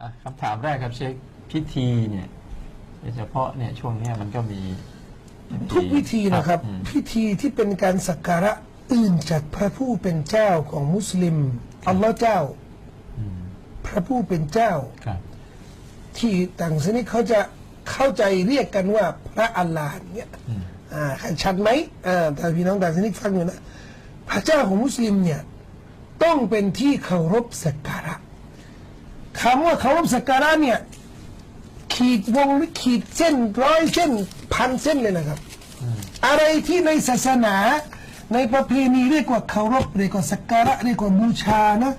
อะคำถามแรกครับเช็คพิธีเนี่ยโดยเฉพาะเนี่ยช่วงเนี้ยมันก็มีทุกวิธีนะครับ อืม พิธีที่เป็นการสักการะอื่นจากพระผู้เป็นเจ้าของมุสลิมอัลลอฮ์เจ้า อืม พระผู้เป็นเจ้า ครับ ที่ต่างชนิดเขาจะเข้าใจเรียกกันว่าพระอัลลอฮ์เนี่ยอืม อ่าชัดไหมอ่าถ้าพี่น้องต่างชนิดฟังอยู่นะ พระเจ้าของมุสลิมเนี่ยต้องเป็นที่เคารพสักการะ คำว่าเคารพสักการะเนี่ย ขีดวงหรือขีดเส้นร้อยเส้นพันเส้นเลยนะครับ อะไรที่ในศาสนา ในประเพณีเรียกว่าเคารพเรียกว่าสักการะเรียกว่าบูชานะ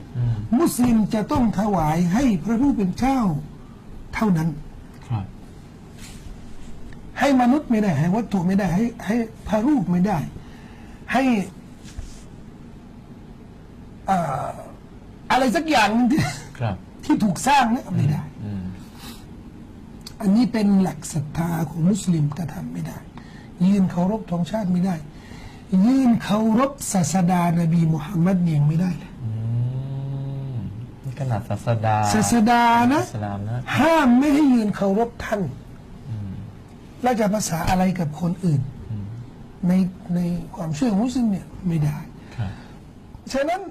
มุสลิมจะต้องถวายให้พระผู้เป็นเจ้าเท่านั้นครับให้มนุษย์ไม่ได้ให้วัตถุไม่ได้ให้ให้พระรูปไม่ได้ ให้อ่าอะไรสักอย่างหนึ่งที่ครับ ที่ถูกสร้างเนี่ยไม่ได้อืมอันนี้เป็นหลักศรัทธาของมุสลิมกระทำไม่ได้ ยืนเคารพธงชาติไม่ได้ ยืนเคารพศาสดานบีมุฮัมมัดเนี่ยยังไม่ได้เลยอืมนี่ขนาดศาสดาศาสดานะอิสลามนะห้ามไม่ให้ยืนเคารพท่านแล้วจะภาษาอะไรกับคนอื่น ในในความเชื่อของมุสลิมเนี่ยไม่ได้ครับฉะนั้น